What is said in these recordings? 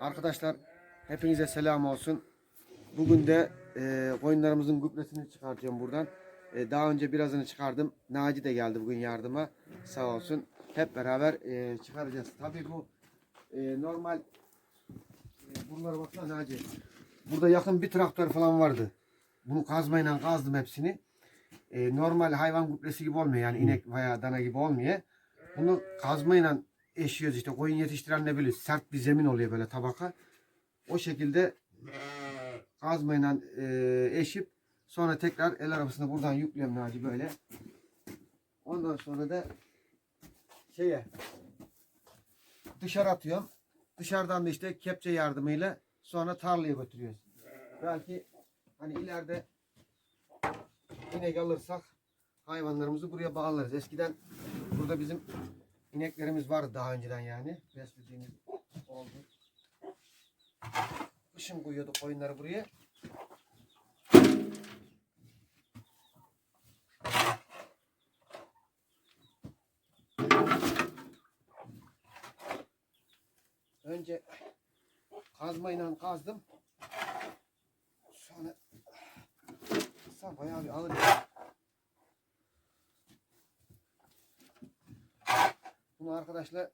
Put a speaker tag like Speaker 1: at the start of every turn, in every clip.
Speaker 1: Arkadaşlar hepinize selam olsun. Bugün de e, koyunlarımızın gübresini çıkartıyorum buradan. E, daha önce birazını çıkardım. Naci de geldi bugün yardıma. Sağ olsun. Hep beraber e, çıkaracağız. Tabii bu e, normal e, buralara baksana Naci. Burada yakın bir traktör falan vardı. Bunu kazmayla kazdım hepsini. E, normal hayvan gübresi gibi olmuyor yani inek veya dana gibi olmuyor. Bunu kazmayla eşiyoruz işte koyun yetiştiren ne bilir sert bir zemin oluyor böyle tabaka. O şekilde kazmayla e, eşip sonra tekrar el arabasına buradan yüklüyorum Naci böyle. Ondan sonra da şeye dışarı atıyorum. Dışarıdan da işte kepçe yardımıyla sonra tarlaya götürüyoruz. Belki hani ileride inek alırsak hayvanlarımızı buraya bağlarız. Eskiden burada bizim ineklerimiz vardı daha önceden yani. Beslediğimiz oldu. Kışın koyuyorduk koyunları buraya. Önce kazmayla kazdım. Sonra bayağı bir ağır. Bunu arkadaşlar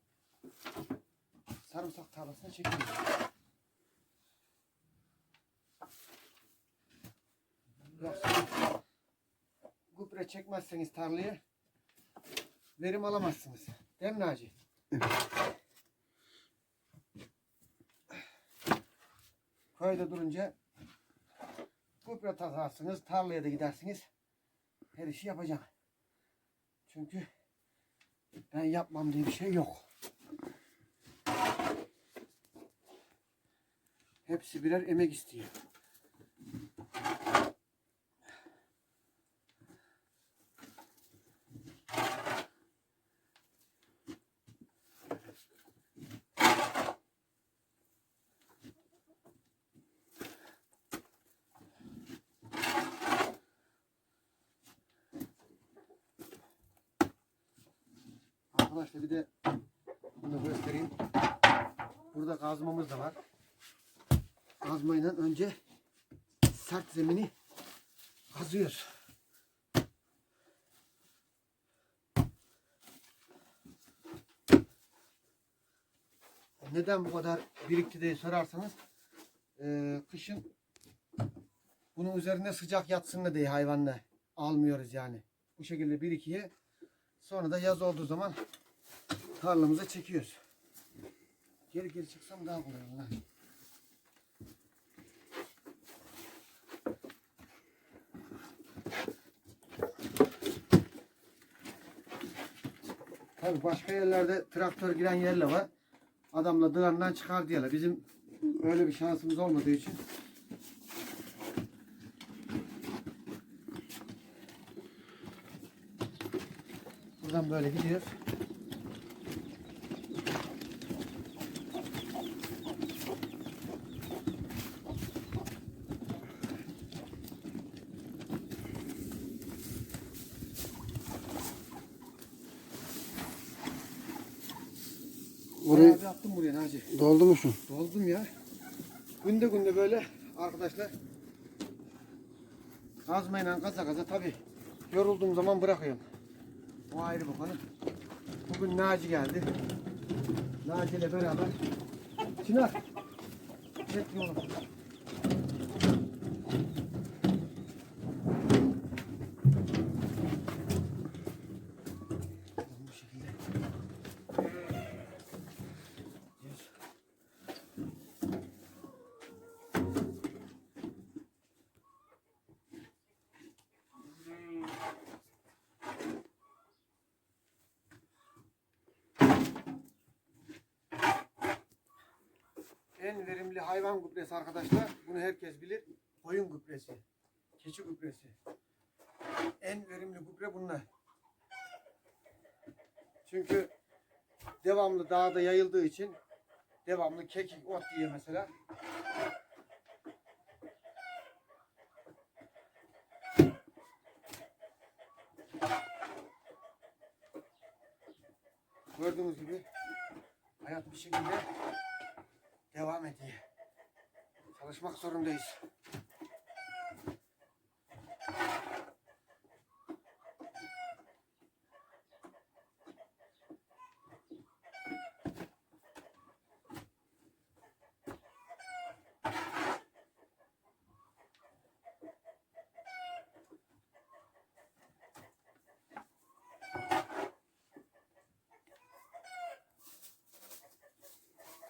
Speaker 1: sarımsak tarlasına çekiyoruz. Yoksa gübre çekmezseniz tarlaya verim alamazsınız. Değil mi Naci? Köyde durunca gübre tatarsınız, tarlaya da gidersiniz. Her işi yapacağım. Çünkü ben yapmam diye bir şey yok. Hepsi birer emek istiyor. Arkadaşlar bir de bunu göstereyim. Burada kazmamız da var. Kazmayla önce sert zemini kazıyoruz. Neden bu kadar birikti diye sorarsanız eee, kışın bunun üzerine sıcak yatsın diye hayvanla almıyoruz yani. Bu şekilde birikiyor. Sonra da yaz olduğu zaman tarlamıza çekiyoruz. Geri geri çıksam daha kolay ha. Tabii başka yerlerde traktör giren yerle var. Adamla dığarından çıkar diyorlar. Bizim öyle bir şansımız olmadığı için buradan böyle gidiyoruz.
Speaker 2: Burayı
Speaker 1: Bayağı bir attım buraya Naci.
Speaker 2: Doldu mu şu?
Speaker 1: Doldum ya. Günde günde böyle arkadaşlar kazmayla kaza kaza tabi yorulduğum zaman bırakıyorum. O ayrı bir konu. Bugün Naci geldi. Naci ile beraber Çınar çek yolu. En verimli hayvan gübresi arkadaşlar. Bunu herkes bilir. Koyun gübresi. Keçi gübresi. En verimli gübre bunlar. Çünkü devamlı dağda yayıldığı için devamlı kekik ot yiyor mesela. Gördüğünüz gibi hayat bir şekilde devam ediyor. Çalışmak zorundayız.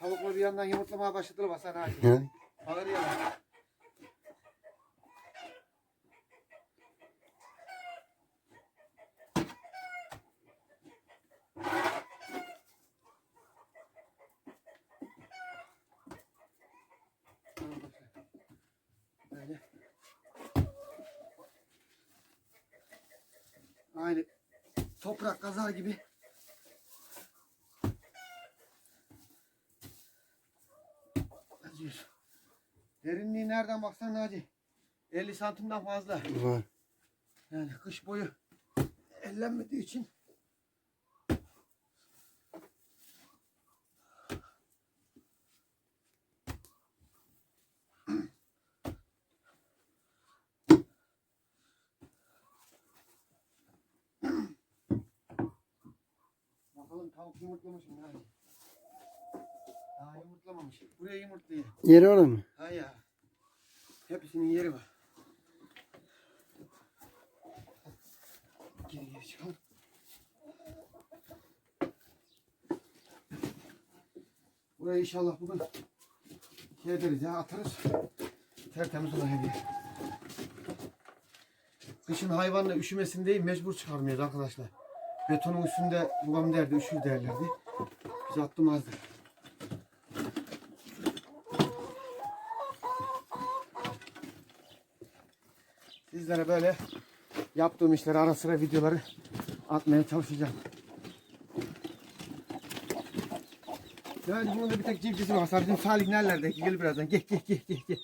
Speaker 1: Tavuklar bir yandan yumurtlamaya başladılar Hasan abi.
Speaker 2: Yani
Speaker 1: Bağırıyorlar. Böyle. Aynı toprak kazar gibi. Nereden baksan Naci? 50 santimden fazla.
Speaker 2: var.
Speaker 1: Yani kış boyu ellenmediği için Bakalım tavuk yumurtlamış mı Naci? Daha yumurtlamamış. Buraya yumurtluyor.
Speaker 2: Yeri orada mı?
Speaker 1: Hepsinin yeri var. Geri geri çıkalım. Burayı inşallah bugün şey ederiz ya atarız. Tertemiz olur hediye. Kışın hayvanla üşümesin diye mecbur çıkarmıyoruz arkadaşlar. Betonun üstünde babam derdi üşür derlerdi. Biz attırmazdık. Sizlere böyle yaptığım işleri ara sıra videoları atmaya çalışacağım. Yani bunun da bir tek civcisi var. Bizim Salih nerelerde? Gel birazdan. Gel gel gel gel. gel.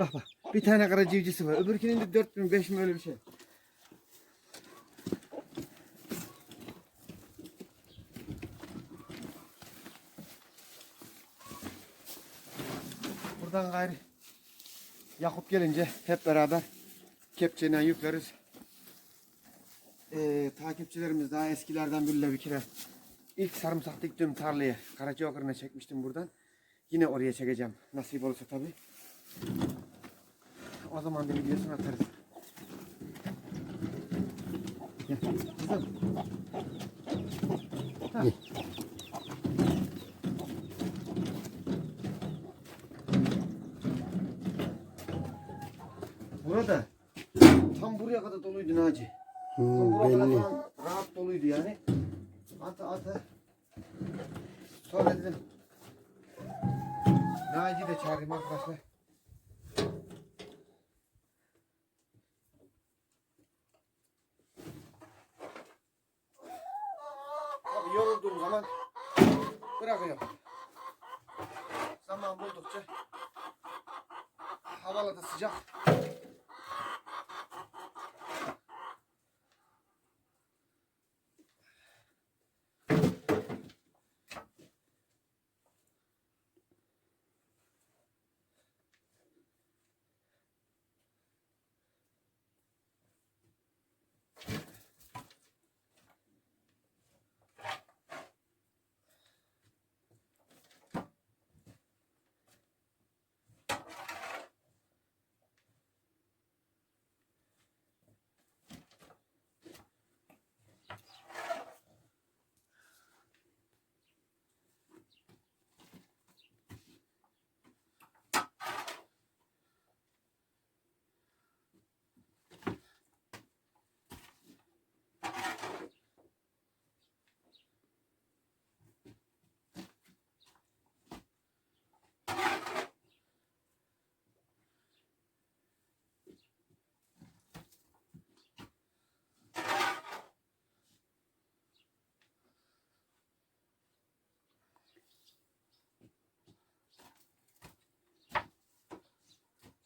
Speaker 1: Bak bak. Bir tane kara civcisi var. Öbürkünün de 4 bin 5 bin öyle bir şey. Buradan gayrı Yakup gelince hep beraber kepçeyle yükleriz. Ee, takipçilerimiz daha eskilerden biriyle bir kere ilk sarımsak diktiğim tarlayı Karacaokarı'na çekmiştim buradan. Yine oraya çekeceğim. Nasip olursa tabi. O zaman da videosunu atarız. Gel. Kızım. Burada tam buraya kadar doluydu Naci.
Speaker 2: Hmm,
Speaker 1: buraya kadar
Speaker 2: belli.
Speaker 1: falan rahat doluydu yani. Atı atı. Sonra dedim. Naci de çağırayım arkadaşlar. Tabii yorulduğum zaman bırakıyorum. Zaman buldukça havalı da sıcak.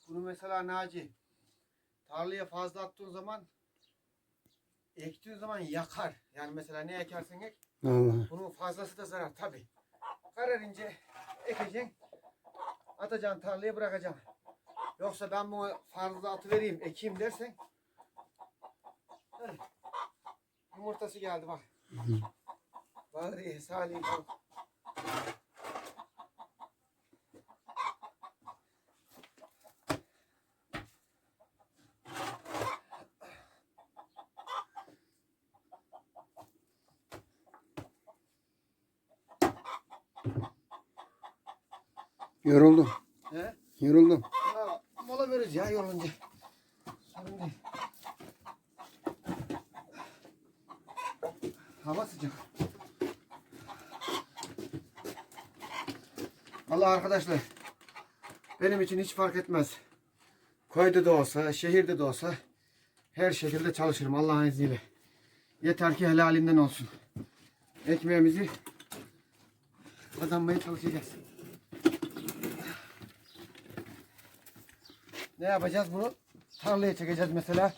Speaker 1: Bunu mesela Naci tarlaya fazla attığın zaman ektiğin zaman yakar. Yani mesela ne ekersen ek
Speaker 2: Allah.
Speaker 1: bunun fazlası da zarar tabi. Kararınca ekeceksin. Atacaksın tarlaya bırakacaksın. Yoksa ben bunu fazla atı vereyim, ekeyim dersen. Heh. Yumurtası geldi bak. Bari Salih bak.
Speaker 2: Yoruldum.
Speaker 1: He?
Speaker 2: Yoruldum.
Speaker 1: Ha, mola veririz ya yorulunca. Sorun değil. Hava sıcak. Allah arkadaşlar benim için hiç fark etmez. Köyde de olsa, şehirde de olsa her şekilde çalışırım Allah'ın izniyle. Yeter ki helalinden olsun. Ekmeğimizi kazanmaya çalışacağız. Ne yapacağız bunu? Tarlaya çekeceğiz mesela.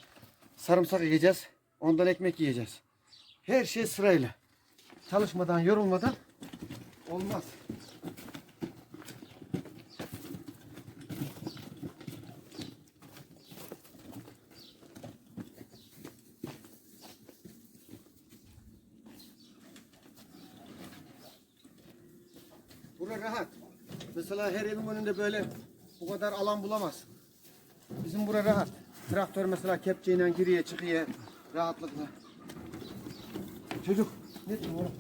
Speaker 1: Sarımsak yiyeceğiz. Ondan ekmek yiyeceğiz. Her şey sırayla. Çalışmadan, yorulmadan olmaz. Bura rahat. Mesela her evin önünde böyle bu kadar alan bulamaz. Bizim bura rahat. Traktör mesela kepçeyle giriyor çıkıyor rahatlıkla. Çocuk ne diyorsun oğlum?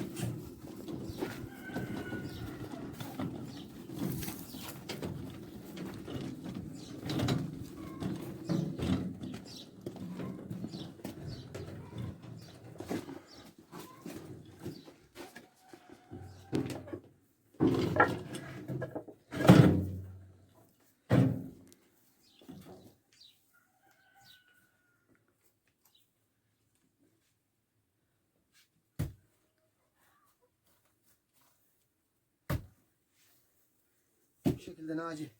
Speaker 1: Bu şekilde Naci.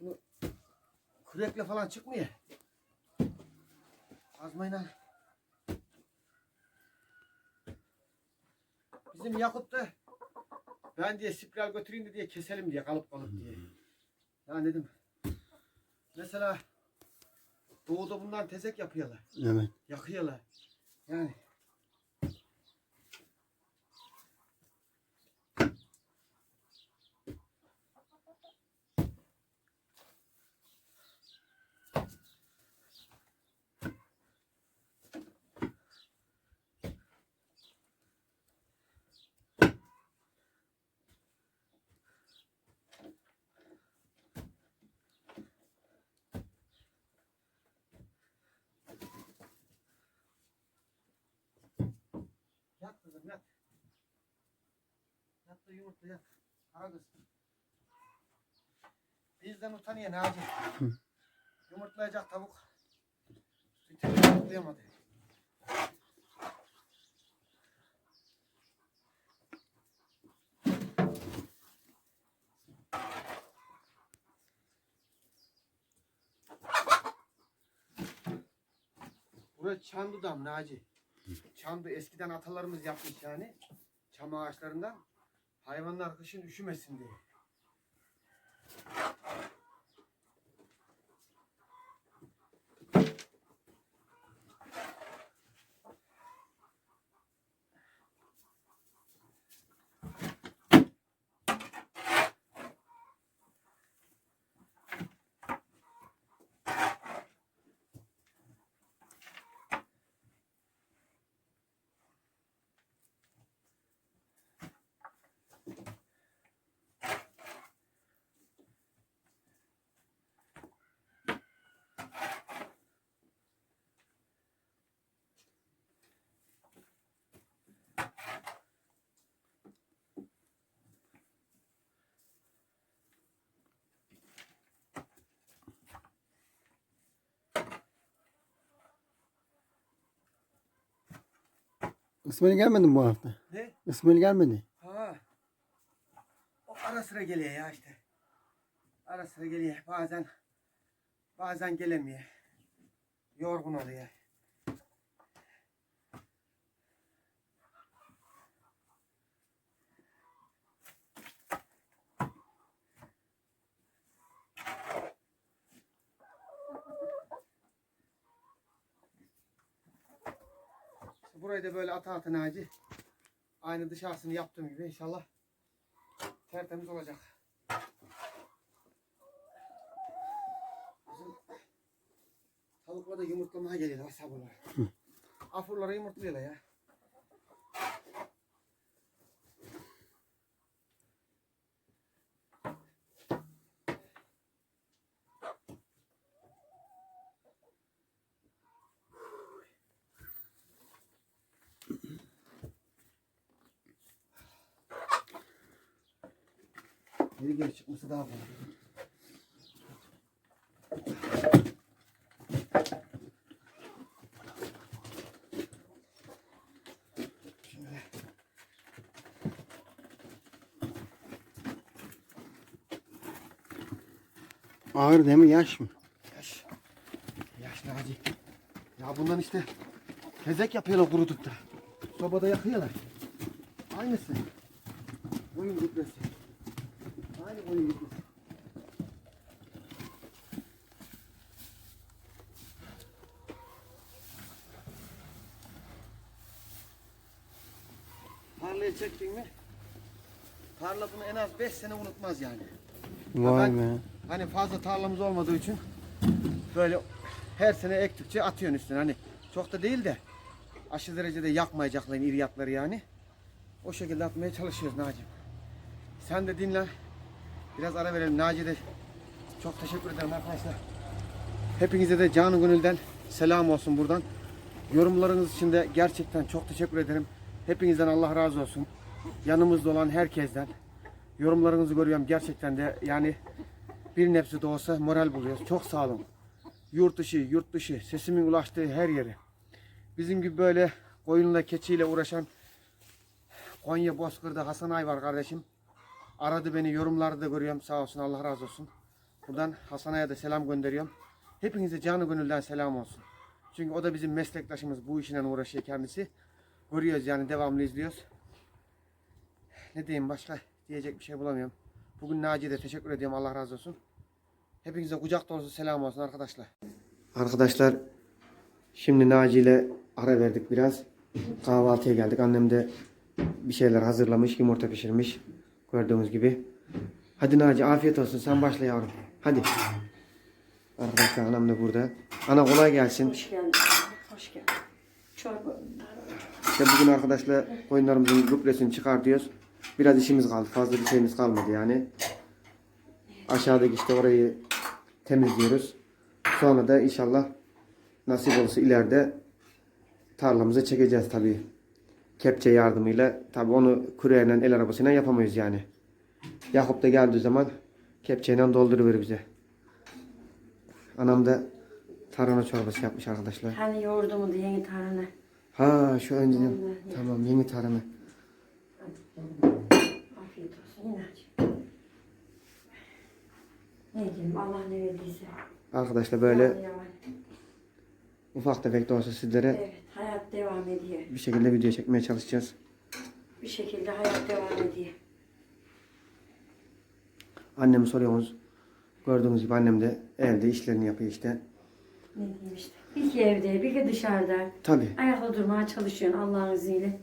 Speaker 1: Bunu kürekle falan çıkmıyor. Azmayla. Bizim Yakut da ben diye spiral götüreyim de diye keselim diye kalıp kalıp diye. Ya dedim. Mesela doğuda bunlar tezek yapıyorlar.
Speaker 2: Evet.
Speaker 1: Yakıyorlar. Yani Yat kızım yat. Yat da yumurta yat. Kara kız. Bizden utanıyor Naci. Yumurtlayacak tavuk. Türlü yumurtlayamadı. Burası Çandu Dam Naci. Çandı eskiden atalarımız yapmış yani. Çam ağaçlarından. Hayvanlar kışın üşümesin diye.
Speaker 2: İsmail gelmedi mi bu hafta?
Speaker 1: Ne?
Speaker 2: İsmail gelmedi.
Speaker 1: Ha. O ara sıra geliyor ya işte. Ara sıra geliyor. Bazen bazen gelemiyor. Yorgun oluyor. Burayı da böyle ata ata Naci. Aynı dışarısını yaptığım gibi inşallah tertemiz olacak. Bizim tavuklar da yumurtlamaya geliyorlar sabırlar. Afurlara yumurtluyorlar ya. Geri geri çıkması daha kolay.
Speaker 2: Ağır değil mi? Yaş mı?
Speaker 1: Yaş. Yaş Naci. Ya bundan işte tezek yapıyorlar kurutup da. Sobada yakıyorlar. Aynısı. Koyun gübresi. Tarlayı çektin mi? Tarla bunu en az 5 sene unutmaz yani.
Speaker 2: Vay
Speaker 1: ben-
Speaker 2: be.
Speaker 1: Hani fazla tarlamız olmadığı için böyle her sene ektikçe atıyorsun üstüne hani çok da değil de aşırı derecede yakmayacaklar iri yapları yani. O şekilde atmaya çalışıyoruz Naci. Sen de dinle. Biraz ara verelim. Naci de çok teşekkür ederim arkadaşlar. Hepinize de canı gönülden selam olsun buradan. Yorumlarınız için de gerçekten çok teşekkür ederim. Hepinizden Allah razı olsun. Yanımızda olan herkesten. Yorumlarınızı görüyorum gerçekten de yani bir nebze de olsa moral buluyoruz. Çok sağ olun. Yurt dışı, yurt dışı sesimin ulaştığı her yere. Bizim gibi böyle koyunla, keçiyle uğraşan Konya Bozkır'da Hasan Ay var kardeşim. Aradı beni yorumlarda da görüyorum. Sağ olsun Allah razı olsun. Buradan Hasan Ay'a da selam gönderiyorum. Hepinize canı gönülden selam olsun. Çünkü o da bizim meslektaşımız. Bu işinle uğraşıyor kendisi. Görüyoruz yani devamlı izliyoruz. Ne diyeyim başka diyecek bir şey bulamıyorum. Bugün Naci'ye de teşekkür ediyorum. Allah razı olsun. Hepinize kucak dolusu selam olsun arkadaşlar. Arkadaşlar şimdi Naci ile ara verdik biraz. Kahvaltıya geldik. Annem de bir şeyler hazırlamış. Yumurta pişirmiş. Gördüğünüz gibi. Hadi Naci afiyet olsun. Sen başla yavrum. Hadi. Arkadaşlar anam da burada. Ana kolay gelsin.
Speaker 3: Hoş geldin. Hoş geldin. Çorba.
Speaker 1: İşte bugün arkadaşlar koyunlarımızın gübresini çıkartıyoruz. Biraz işimiz kaldı. Fazla bir şeyimiz kalmadı yani. Aşağıdaki işte orayı temizliyoruz. Sonra da inşallah nasip olursa ileride tarlamıza çekeceğiz tabii. Kepçe yardımıyla. Tabii onu kureyle el arabasıyla yapamayız yani. Yakup da geldiği zaman kepçeyle dolduruverir bize. Anam da tarhana çorbası yapmış arkadaşlar.
Speaker 3: Hani yoğurdumu da yeni tarhana.
Speaker 1: Ha şu önceden. Tamam yeni tarhana.
Speaker 3: Afiyet olsun. İnanç. Ne diyeyim Allah ne verdiyse.
Speaker 1: Arkadaşlar böyle
Speaker 3: Yalan yalan.
Speaker 1: ufak tefek de olsa sizlere
Speaker 3: Evet hayat devam ediyor.
Speaker 1: bir şekilde video çekmeye çalışacağız.
Speaker 3: Bir şekilde hayat devam ediyor.
Speaker 1: Annemi soruyorsunuz. Gördüğünüz gibi annem de evde işlerini yapıyor işte.
Speaker 3: Ne diyeyim işte. Bir ki evde bir ki dışarıda.
Speaker 1: Tabi.
Speaker 3: Ayakta durmaya çalışıyorsun Allah'ın izniyle.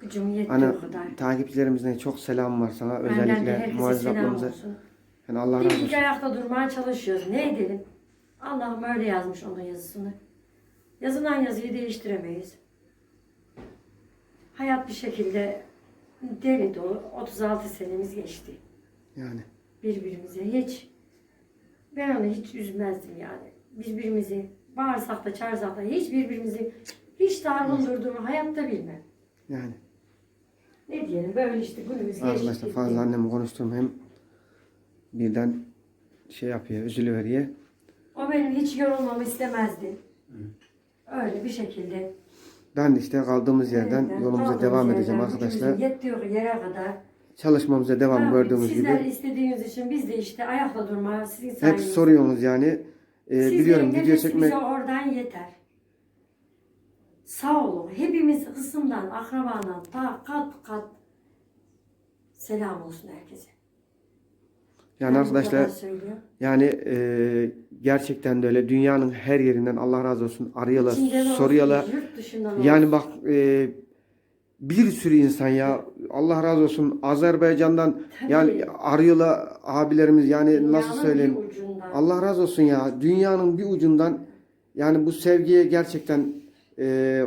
Speaker 3: Gücüm yettiği
Speaker 1: Ana
Speaker 3: o kadar.
Speaker 1: takipçilerimizden çok selam var sana.
Speaker 3: Benden de
Speaker 1: Özellikle
Speaker 3: herkese
Speaker 1: Muazzez
Speaker 3: selam
Speaker 1: ablamıza.
Speaker 3: olsun.
Speaker 1: Yani Allah razı
Speaker 3: İlk
Speaker 1: olsun.
Speaker 3: ayakta durmaya çalışıyoruz. Ne edelim? Allah'ım öyle yazmış onun yazısını. Yazılan yazıyı değiştiremeyiz. Hayat bir şekilde deli dolu. 36 senemiz geçti.
Speaker 1: Yani.
Speaker 3: Birbirimize hiç ben onu hiç üzmezdim yani. Birbirimizi bağırsak da çağırsak da hiç birbirimizi hiç dargın durduğumu hayatta bilmem.
Speaker 1: Yani.
Speaker 3: Ne diyelim böyle işte günümüz geçti.
Speaker 1: Arkadaşlar fazla annemi konuştuğum hem birden şey yapıyor, üzülüveriyor.
Speaker 3: O benim hiç yorulmamı istemezdi. Öyle bir şekilde
Speaker 1: Ben de işte kaldığımız yerden
Speaker 3: Evet,
Speaker 1: yolumuza devam edeceğim arkadaşlar.
Speaker 3: Yettiği yere kadar.
Speaker 1: Çalışmamıza devam
Speaker 3: Tabii,
Speaker 1: gördüğünüz
Speaker 3: Sizler
Speaker 1: gibi.
Speaker 3: istediğiniz için biz de işte ayakta durmaya sizin
Speaker 1: Hep soruyorsunuz yani. Ee,
Speaker 3: Sizlerin
Speaker 1: biliyorum video
Speaker 3: nefesi
Speaker 1: çekme
Speaker 3: bize oradan yeter. Sağ olun. Hepimiz hısımdan, akrabadan, ta kat kat selam olsun herkese.
Speaker 1: Yani
Speaker 3: bu
Speaker 1: arkadaşlar yani e, gerçekten de öyle dünyanın her yerinden Allah razı olsun arıyorlar,
Speaker 3: İçinden olsun,
Speaker 1: soruyorlar.
Speaker 3: Dışından
Speaker 1: Yani bak e, bir sürü insan ya Allah razı olsun Azerbaycan'dan
Speaker 3: Tabii.
Speaker 1: yani arıyorlar abilerimiz yani
Speaker 3: Dünyanın
Speaker 1: nasıl söyleyeyim. Allah razı olsun ya dünyanın bir ucundan yani bu sevgiye gerçekten e,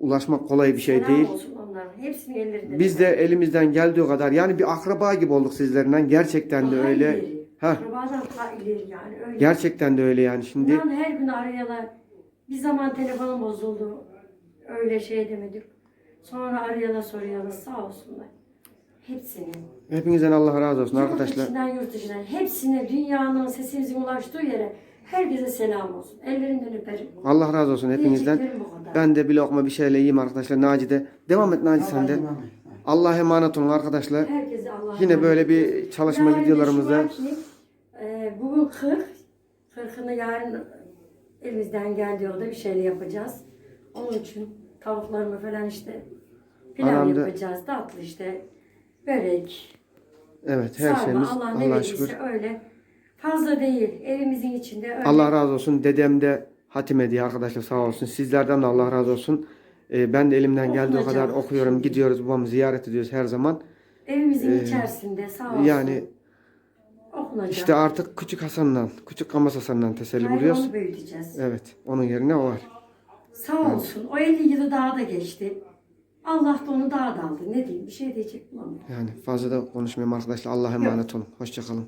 Speaker 1: ulaşmak kolay bir şey
Speaker 3: Selam
Speaker 1: değil.
Speaker 3: olsun onların. Hepsinin ellerinde.
Speaker 1: Biz de elimizden geldiği kadar yani bir akraba gibi olduk sizlerinden gerçekten de
Speaker 3: Daha
Speaker 1: öyle.
Speaker 3: ileri.
Speaker 1: Ha
Speaker 3: Akrabadan daha ileri yani öyle.
Speaker 1: gerçekten de öyle yani şimdi
Speaker 3: İnan her gün arıyorlar. Bir zaman telefonum bozuldu. Öyle şey demedik. Sonra arıyorlar soruyorlar sağ olsunlar. Hepsini.
Speaker 1: hepinizden Allah razı olsun
Speaker 3: Yurt
Speaker 1: arkadaşlar.
Speaker 3: içinden yurt dışından. Hepsine dünyanın sesimizin ulaştığı yere herkese selam olsun. Ellerinden öperim.
Speaker 1: Allah razı olsun hepinizden.
Speaker 3: Diyeceklerim bu kadar.
Speaker 1: Ben de bir lokma bir şeyle yiyeyim arkadaşlar. Naci de. Devam et Naci sen de.
Speaker 2: Allah'a emanet.
Speaker 1: Allah'a olun arkadaşlar.
Speaker 3: Herkese Allah'a
Speaker 1: Yine
Speaker 3: emanet
Speaker 1: böyle bir çalışma
Speaker 3: Yarın
Speaker 1: videolarımızda
Speaker 3: şu var ki, e, bugün 40. 40'ını yarın elimizden geldiği yolda bir şeyler yapacağız. Onun için tavuklarımı falan işte pilav
Speaker 1: Anamda-
Speaker 3: yapacağız. Tatlı işte börek,
Speaker 1: evet her
Speaker 3: sarma
Speaker 1: şeyimiz
Speaker 3: Allah ne
Speaker 1: Allah'a şükür.
Speaker 3: öyle. Fazla değil. Evimizin içinde öyle.
Speaker 1: Allah razı olsun. Dedem de hatim ediyor arkadaşlar sağ olsun. Sizlerden de Allah razı olsun. Ee, ben de elimden geldiği
Speaker 3: Okunacak.
Speaker 1: kadar okuyorum. Gidiyoruz babamı ziyaret ediyoruz her zaman.
Speaker 3: Evimizin içerisinde sağ olsun.
Speaker 1: Ee, Yani
Speaker 3: okunacak.
Speaker 1: işte artık küçük Hasan'dan, küçük Kamas Hasan'dan teselli
Speaker 3: Hayır,
Speaker 1: buluyoruz.
Speaker 3: onu büyüteceğiz.
Speaker 1: Evet. Onun yerine o var.
Speaker 3: Sağ olsun. O 50 yılı daha da geçti. Allah da onu daha da aldı. Ne diyeyim? Bir şey diyecek bulamıyorum.
Speaker 1: Yani fazla da konuşmayayım arkadaşlar. Allah'a emanet olun. Hoşçakalın.